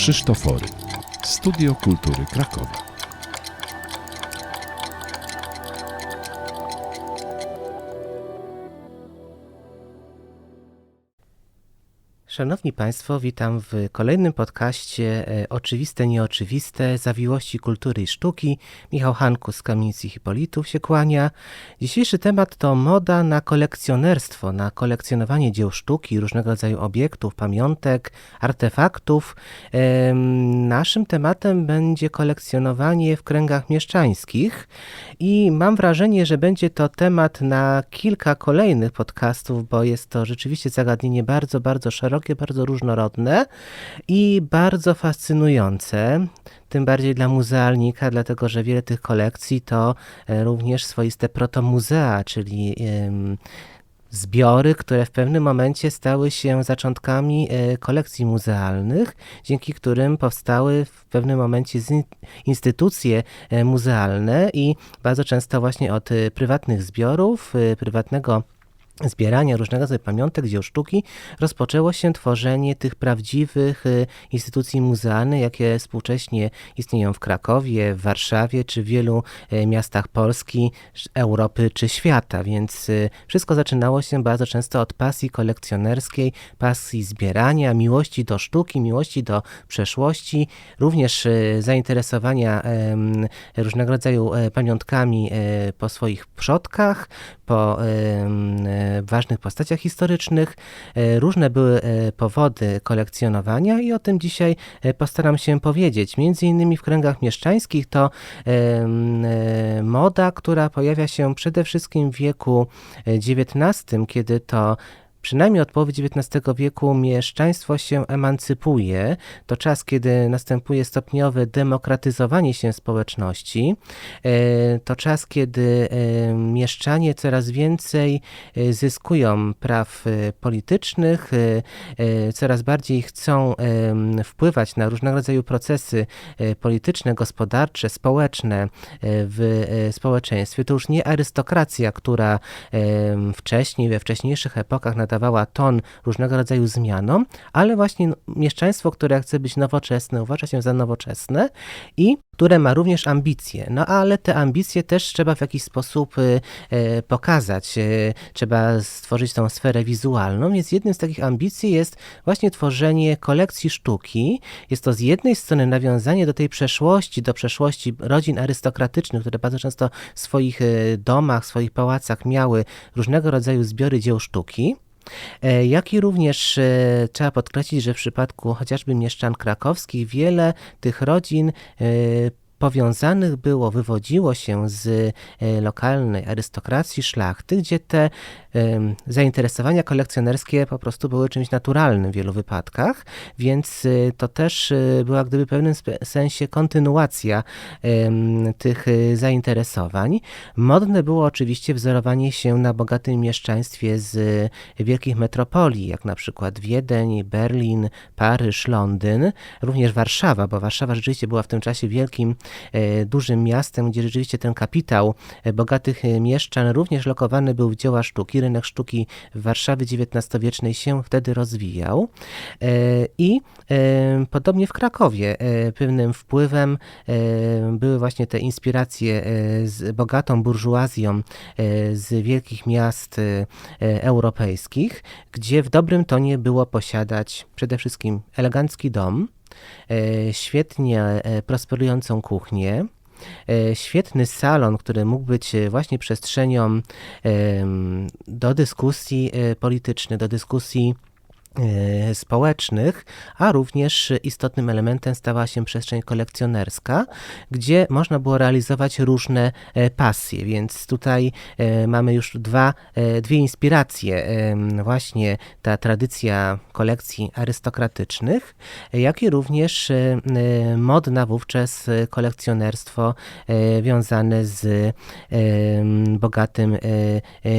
Krzysztofory. Studio Kultury Krakowa. Szanowni Państwo, witam w kolejnym podcaście e, Oczywiste, Nieoczywiste, Zawiłości Kultury i Sztuki. Michał Hanku z Kamienic i Hipolitów się kłania. Dzisiejszy temat to moda na kolekcjonerstwo, na kolekcjonowanie dzieł sztuki, różnego rodzaju obiektów, pamiątek, artefaktów. Naszym tematem będzie kolekcjonowanie w kręgach mieszczańskich i mam wrażenie, że będzie to temat na kilka kolejnych podcastów, bo jest to rzeczywiście zagadnienie bardzo, bardzo szerokie bardzo różnorodne i bardzo fascynujące. Tym bardziej dla muzealnika, dlatego że wiele tych kolekcji to e, również swoiste protomuzea, czyli zbiory, które w pewnym momencie stały się zaczątkami e, kolekcji muzealnych, dzięki którym powstały w pewnym momencie instytucje e, muzealne i bardzo często właśnie od prywatnych zbiorów, prywatnego zbierania różnego rodzaju pamiątek, dzieł sztuki, rozpoczęło się tworzenie tych prawdziwych y, instytucji muzealnych, jakie współcześnie istnieją w Krakowie, w Warszawie czy wielu y, miastach Polski, Europy czy świata. Więc y, wszystko zaczynało się bardzo często od pasji kolekcjonerskiej, pasji zbierania, miłości do sztuki, miłości do przeszłości, również zainteresowania różnego rodzaju e, pamiątkami e, po swoich przodkach, po ważnych postaciach historycznych. E, różne były e, powody kolekcjonowania i o tym dzisiaj e, postaram się powiedzieć. Między innymi w kręgach mieszczańskich to moda, która pojawia się przede wszystkim w wieku XIX, kiedy to Przynajmniej od połowy XIX wieku mieszczaństwo się emancypuje. To czas, kiedy następuje stopniowe demokratyzowanie się społeczności. E, to czas, kiedy e, mieszczanie coraz więcej e, zyskują praw politycznych, coraz bardziej chcą wpływać na różnego rodzaju procesy polityczne, gospodarcze, społeczne w społeczeństwie. To już nie arystokracja, która wcześniej, we wcześniejszych epokach nadawała ton różnego rodzaju zmianom, ale właśnie mieszczaństwo, które chce być nowoczesne, uważa się za nowoczesne i które ma również ambicje. No ale te ambicje też trzeba w jakiś sposób y, y, pokazać, y, trzeba stworzyć tą sferę wizualną, więc jednym z takich ambicji jest właśnie tworzenie kolekcji sztuki. Jest to z jednej strony nawiązanie do tej przeszłości, do przeszłości rodzin arystokratycznych, które bardzo często w swoich domach, w swoich pałacach miały różnego rodzaju zbiory dzieł sztuki. E, jak i również e, trzeba podkreślić, że w przypadku chociażby mieszczan krakowskich wiele tych rodzin e, powiązanych było, wywodziło się z lokalnej arystokracji szlachty, gdzie te zainteresowania kolekcjonerskie po prostu były czymś naturalnym w wielu wypadkach, więc y, to też y, była gdyby w pewnym sensie kontynuacja tych zainteresowań. Modne było oczywiście wzorowanie się na bogatym mieszczaństwie z wielkich metropolii, jak na przykład Wiedeń, Berlin, Paryż, Londyn, również Warszawa, bo Warszawa rzeczywiście była w tym czasie wielkim, e, dużym miastem, gdzie rzeczywiście ten kapitał e, bogatych e, mieszczan również lokowany był w dzieła sztuki rynek sztuki w Warszawie XIX-wiecznej się wtedy rozwijał. E, I e, podobnie w Krakowie e, pewnym wpływem były właśnie te inspiracje z bogatą burżuazją z wielkich miast europejskich, gdzie w dobrym tonie było posiadać przede wszystkim elegancki dom, świetnie prosperującą kuchnię, E, świetny salon, który mógł być e, właśnie przestrzenią do dyskusji e, politycznej, do dyskusji E, społecznych, a również istotnym elementem stała się przestrzeń kolekcjonerska, gdzie można było realizować różne e, pasje, więc tutaj e, mamy już dwa, dwie inspiracje, właśnie ta tradycja kolekcji arystokratycznych, jak i również modna wówczas kolekcjonerstwo wiązane z bogatym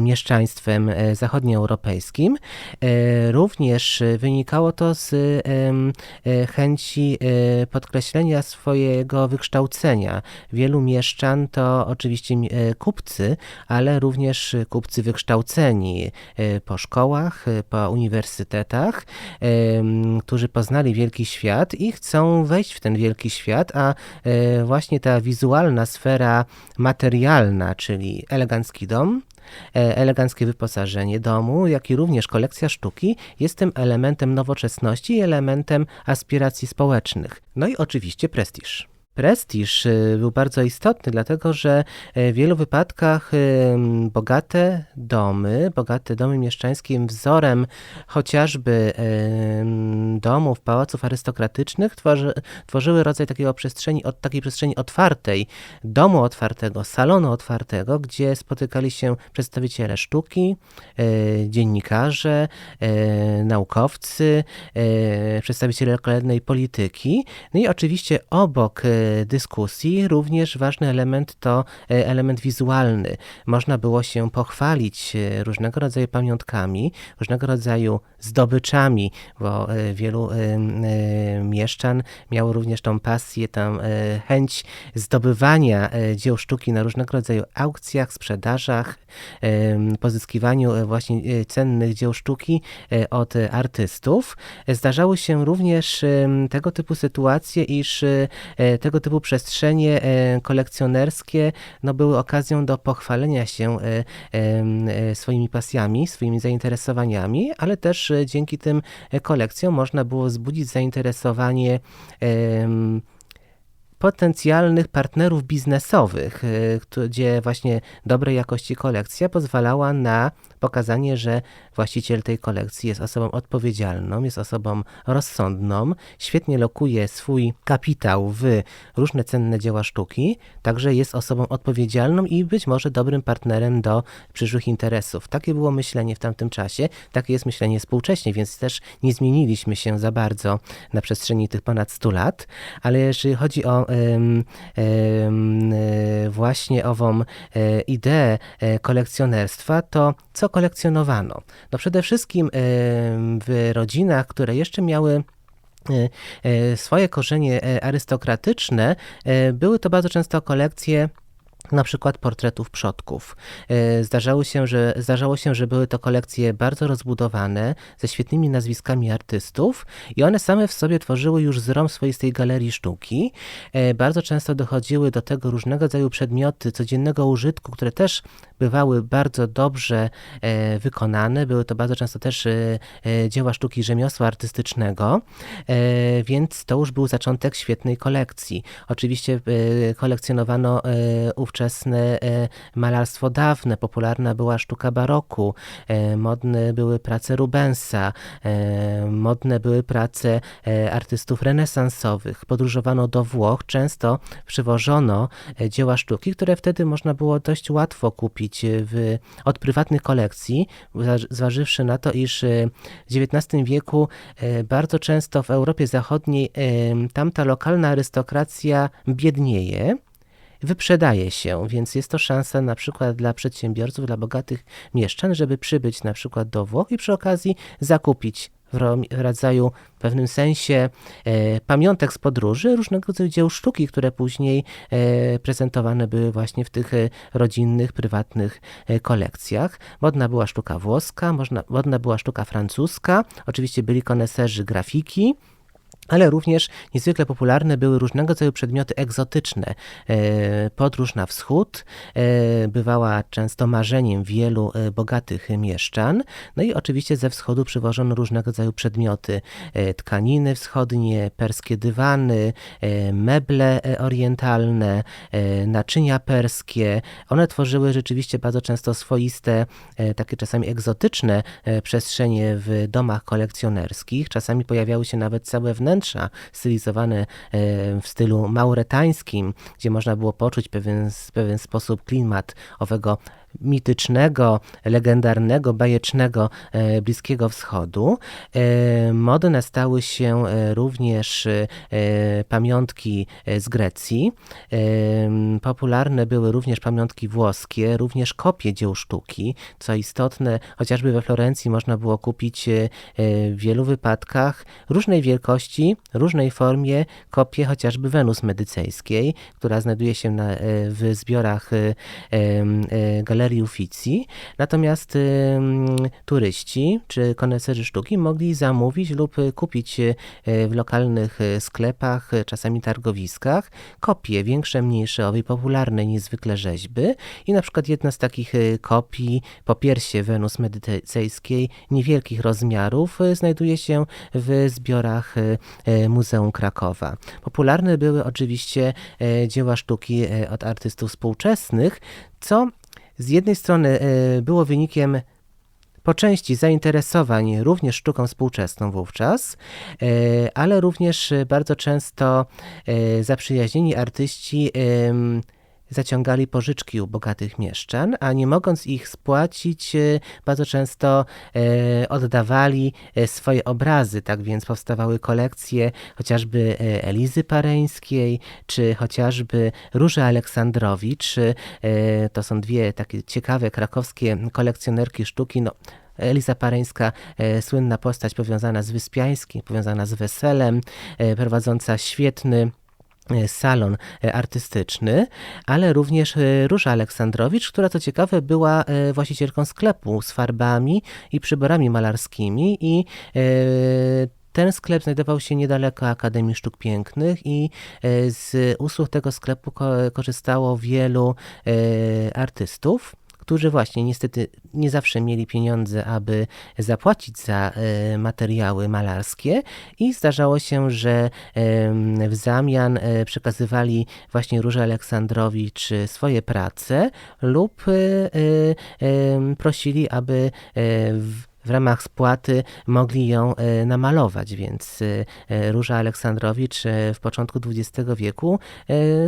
mieszczaństwem zachodnioeuropejskim. Również e, wynikało to z e, chęci e, podkreślenia swojego wykształcenia. Wielu mieszczan to oczywiście e, kupcy, ale również kupcy wykształceni po szkołach, po uniwersytetach, którzy poznali wielki świat i chcą wejść w ten wielki świat, a właśnie ta wizualna sfera materialna, czyli elegancki dom, eleganckie wyposażenie domu, jak i również kolekcja sztuki jest tym elementem nowoczesności i elementem aspiracji społecznych. No i oczywiście prestiż. Prestiż y, był bardzo istotny, dlatego że e, w wielu wypadkach ym, bogate domy, bogate domy mieszczańskie wzorem chociażby domów, pałaców arystokratycznych tworzy, tworzyły rodzaj takiego przestrzeni, od, takiej przestrzeni otwartej, domu otwartego, salonu otwartego, gdzie spotykali się przedstawiciele sztuki, dziennikarze, naukowcy, przedstawiciele lokalnej polityki. No i oczywiście obok dyskusji również ważny element to e, element wizualny. Można było się pochwalić e, różnego rodzaju pamiątkami, różnego rodzaju zdobyczami, bo e, wielu mieszczan miało również tą pasję, tą chęć zdobywania dzieł sztuki na różnego rodzaju aukcjach, sprzedażach, pozyskiwaniu właśnie cennych dzieł sztuki od artystów. Zdarzały się również tego typu sytuacje, iż e, tego typu przestrzenie e, kolekcjonerskie no, były okazją do pochwalenia się e, e, swoimi pasjami, swoimi zainteresowaniami, ale też dzięki tym kolekcjom można było wzbudzić zainteresowanie potencjalnych partnerów biznesowych, gdzie właśnie dobrej jakości kolekcja pozwalała na pokazanie, że właściciel tej kolekcji jest osobą odpowiedzialną, jest osobą rozsądną, świetnie lokuje swój kapitał w różne cenne dzieła sztuki, także jest osobą odpowiedzialną i być może dobrym partnerem do przyszłych interesów. Takie było myślenie w tamtym czasie, takie jest myślenie współcześnie, więc też nie zmieniliśmy się za bardzo na przestrzeni tych ponad 100 lat, ale jeżeli chodzi o em, em, e, właśnie ową e, ideę e, kolekcjonerstwa, to co kolekcjonowano? No przede wszystkim em, w rodzinach, które jeszcze miały e, e, swoje korzenie e, arystokratyczne, e, były to bardzo często kolekcje na przykład portretów przodków. E, Zdarzało się, że, zdarzało się, że były to kolekcje bardzo rozbudowane, ze świetnymi nazwiskami artystów i one same w sobie tworzyły już zrom swoistej galerii sztuki. E, Bardzo często dochodziły do tego różnego rodzaju przedmioty codziennego użytku, które też bywały bardzo dobrze e, wykonane. Były to bardzo często też dzieła sztuki rzemiosła artystycznego, więc to już był zaczątek świetnej kolekcji. Oczywiście kolekcjonowano e, ówczesne e, malarstwo dawne, popularna była sztuka baroku, e, modne były prace Rubensa, e, modne były prace artystów renesansowych. Podróżowano do Włoch, często przywożono dzieła sztuki, które wtedy można było dość łatwo kupić w, od prywatnych kolekcji, zważywszy na to, iż w XIX wieku bardzo często w Europie Zachodniej tamta lokalna arystokracja biednieje, wyprzedaje się, więc jest to szansa na przykład dla przedsiębiorców, dla bogatych mieszczan, żeby przybyć na przykład do Włoch i przy okazji zakupić w ro- w rodzaju w pewnym sensie e, pamiątek z podróży, różnego rodzaju dzieł sztuki, które później e, prezentowane były właśnie w tych e, rodzinnych, prywatnych e, kolekcjach. Modna była sztuka włoska, można, modna była sztuka francuska, oczywiście byli koneserzy grafiki, ale również niezwykle popularne były różnego rodzaju przedmioty egzotyczne. E, Podróż na wschód e, bywała często marzeniem wielu e, bogatych mieszczan. No i oczywiście ze wschodu przywożono różnego rodzaju przedmioty, tkaniny wschodnie, perskie dywany, meble orientalne, naczynia perskie. One tworzyły rzeczywiście bardzo często swoiste, takie czasami egzotyczne przestrzenie w domach kolekcjonerskich. Czasami pojawiały się nawet całe wnętrza stylizowane e, w stylu mauretańskim, gdzie można było poczuć pewien, pewien sposób klimat owego mitycznego, legendarnego, bajecznego e, Bliskiego Wschodu. E, Modne stały się e, również pamiątki z Grecji. Popularne były również pamiątki włoskie, również kopie dzieł sztuki. Co istotne, chociażby we Florencji można było kupić w wielu wypadkach różnej wielkości, różnej formie kopię chociażby Wenus Medycejskiej, która znajduje się na, w zbiorach e, Galerii. Natomiast turyści czy koneserzy sztuki mogli zamówić lub kupić e, w lokalnych e, sklepach, e, czasami targowiskach, kopie większe, mniejsze, owej popularnej niezwykle rzeźby i na przykład jedna z takich kopii, popiersie Wenus Medycejskiej, niewielkich rozmiarów, znajduje się w zbiorach Muzeum Krakowa. Popularne były oczywiście dzieła sztuki od artystów współczesnych, co z jednej strony e, było wynikiem po części zainteresowań również sztuką współczesną wówczas, e, ale również bardzo często e, zaprzyjaźnieni artyści zaciągali pożyczki u bogatych mieszczan, a nie mogąc ich spłacić, e, bardzo często e, oddawali e, swoje obrazy. Tak więc powstawały kolekcje chociażby Elizy Pareńskiej, czy chociażby Róży Aleksandrowicz. To są dwie takie ciekawe krakowskie kolekcjonerki sztuki. No, Eliza Pareńska, słynna postać powiązana z Wyspiańskim, powiązana z weselem, prowadząca świetny salon e, artystyczny, ale również e, Róża Aleksandrowicz, która co ciekawe była e, właścicielką sklepu z farbami i przyborami malarskimi i e, ten sklep znajdował się niedaleko Akademii Sztuk Pięknych i e, z usług tego sklepu ko- korzystało wielu e, artystów którzy właśnie niestety nie zawsze mieli pieniądze, aby zapłacić za e, materiały malarskie i zdarzało się, że w zamian e, przekazywali właśnie Róży Aleksandrowicz swoje prace lub e, prosili, aby w ramach spłaty mogli ją e, namalować, więc e, e, Róża Aleksandrowicz w początku XX wieku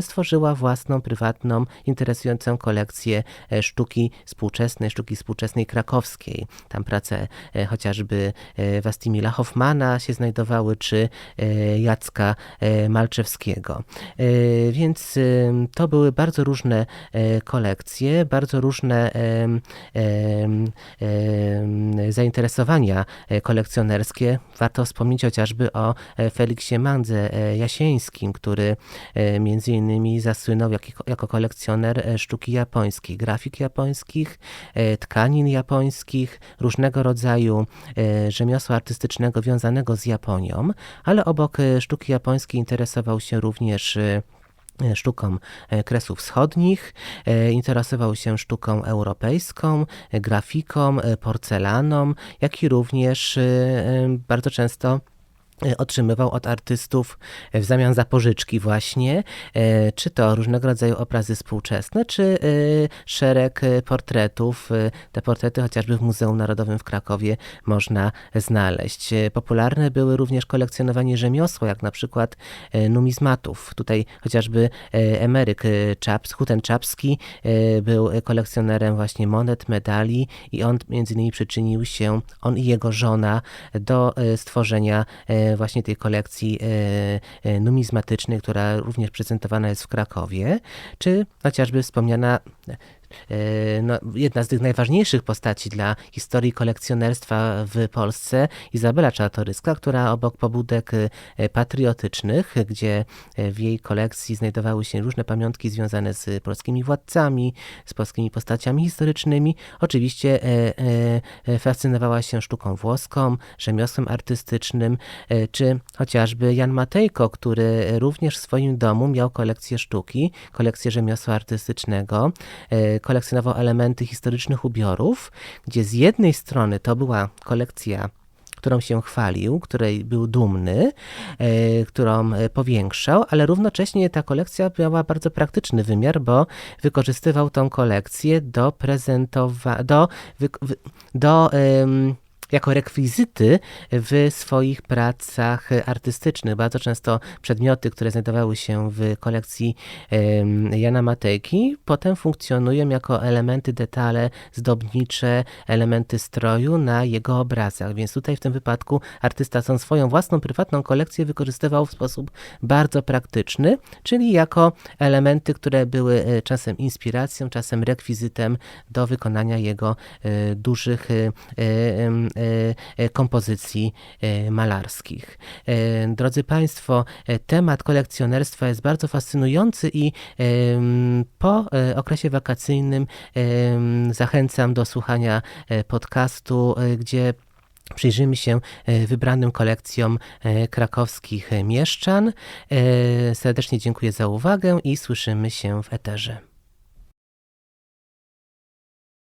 stworzyła własną, prywatną, interesującą kolekcję sztuki współczesnej, sztuki współczesnej krakowskiej. Tam prace chociażby Wastimila Hoffmana się znajdowały, czy Jacka Malczewskiego. Więc to były bardzo różne kolekcje, bardzo różne em, zainteresowania e, kolekcjonerskie. Warto wspomnieć chociażby o e, Feliksie Mandze e, Jasieńskim, który między innymi zasłynął jako, kolekcjoner sztuki japońskiej, grafik japońskich, tkanin japońskich, różnego rodzaju rzemiosła artystycznego wiązanego z Japonią, ale obok sztuki japońskiej interesował się również sztuką e, Kresów Wschodnich, e, interesował się sztuką europejską, e, grafiką, e, porcelaną, jak i również e, e, bardzo często e, otrzymywał od artystów w zamian za pożyczki właśnie, e, czy to różnego rodzaju obrazy współczesne, czy e, szereg e, portretów. E, Te portrety chociażby w Muzeum Narodowym w Krakowie można znaleźć. E, Popularne były również kolekcjonowanie rzemiosła, jak na przykład e, numizmatów. Tutaj chociażby e, Emeryk e, Czaps, Huten Czapski e, był kolekcjonerem właśnie monet, medali i on między innymi przyczynił się, on i jego żona, do e, stworzenia e, właśnie tej kolekcji e, e, numizmatycznej, która również prezentowana jest w Krakowie, czy chociażby wspomniana no, jedna z tych najważniejszych postaci dla historii kolekcjonerstwa w Polsce, Izabela Czartoryska, która obok pobudek e, patriotycznych, gdzie e, w jej kolekcji znajdowały się różne pamiątki związane z polskimi władcami, z polskimi postaciami historycznymi, oczywiście e, e, e, fascynowała się sztuką włoską, rzemiosłem artystycznym, e, czy chociażby Jan Matejko, który również w swoim domu miał kolekcję sztuki, kolekcję rzemiosła artystycznego, e, kolekcjonował elementy historycznych ubiorów, gdzie z jednej strony to była kolekcja którą się chwalił, której był dumny, e, którą e, powiększał, ale równocześnie ta kolekcja miała bardzo praktyczny wymiar, bo wykorzystywał tą kolekcję do prezentowania, do, wy, do jako rekwizyty w swoich pracach artystycznych. Bardzo często przedmioty, które znajdowały się w kolekcji Jana Matejki, potem funkcjonują jako elementy, detale zdobnicze, elementy stroju na jego obrazach. Więc tutaj w tym wypadku artysta tą swoją własną prywatną kolekcję wykorzystywał w sposób bardzo praktyczny, czyli jako elementy, które były e, czasem inspiracją, czasem rekwizytem do wykonania jego e, dużych e, kompozycji e, malarskich. Drodzy Państwo, temat kolekcjonerstwa jest bardzo fascynujący i po okresie wakacyjnym zachęcam do słuchania podcastu, gdzie Przyjrzymy się wybranym kolekcjom krakowskich mieszczan. Serdecznie dziękuję za uwagę i słyszymy się w eterze.